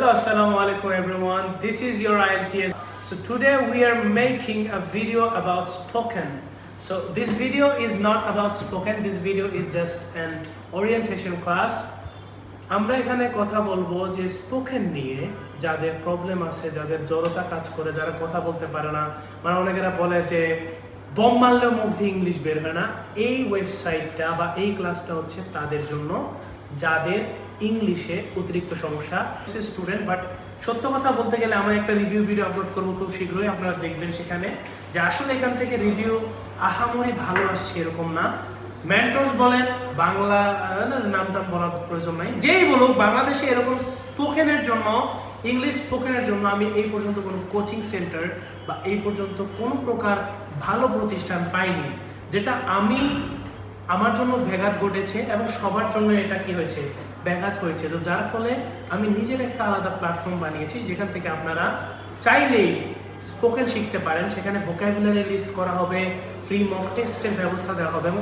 Hello, assalamu alaikum everyone. This is your IELTS. So today we are making a video about spoken. So this video is not about spoken. This video is just an orientation class. আমরা এখানে কথা বলব যে spoken নিয়ে যাদের problem আছে যাদের জড়তা কাজ করে যারা কথা বলতে পারে না মানে অনেকেরা বলে যে বম মারলেও মুখ দিয়ে ইংলিশ বের হয় না। এই ওয়েবসাইটটা বা এই ক্লাসটা হচ্ছে তাদের জন্য, যাদের ইংলিশে অতিরিক্ত সমস্যা। স্টুডেন্ট বাট সত্য কথা বলতে গেলে আমি একটা রিভিউ ভিডিও আপলোড করব খুব শীঘ্রই, আপনারা দেখবেন সেখানে। যে আসলে এখান থেকে রিভিউ আহামরি ভালো আসছে এরকম না। ম্যান্টোস বলেন বাংলা আহ, না, নামটা বলার প্রয়োজন নাই। যেই বলুক বাংলাদেশে এরকম স্পোকেনের জন্য ইংলিশ স্পোকেনের জন্য আমি এই পর্যন্ত কোনো কোচিং সেন্টার বা এই পর্যন্ত কোনো প্রকার ভালো প্রতিষ্ঠান পাইনি যেটা আমি আমার জন্য ব্যাঘাত ঘটেছে এবং সবার জন্য এটা কি হয়েছে? ব্যাঘাত হয়েছে। তো যার ফলে আমি নিজের একটা আলাদা প্ল্যাটফর্ম বানিয়েছি যেখান থেকে আপনারা চাইলেই স্পোকেন শিখতে পারেন। সেখানে ভোকাবুলারি লিস্ট করা হবে ফ্রি মক টেস্টের ব্যবস্থা দেওয়া হবে এবং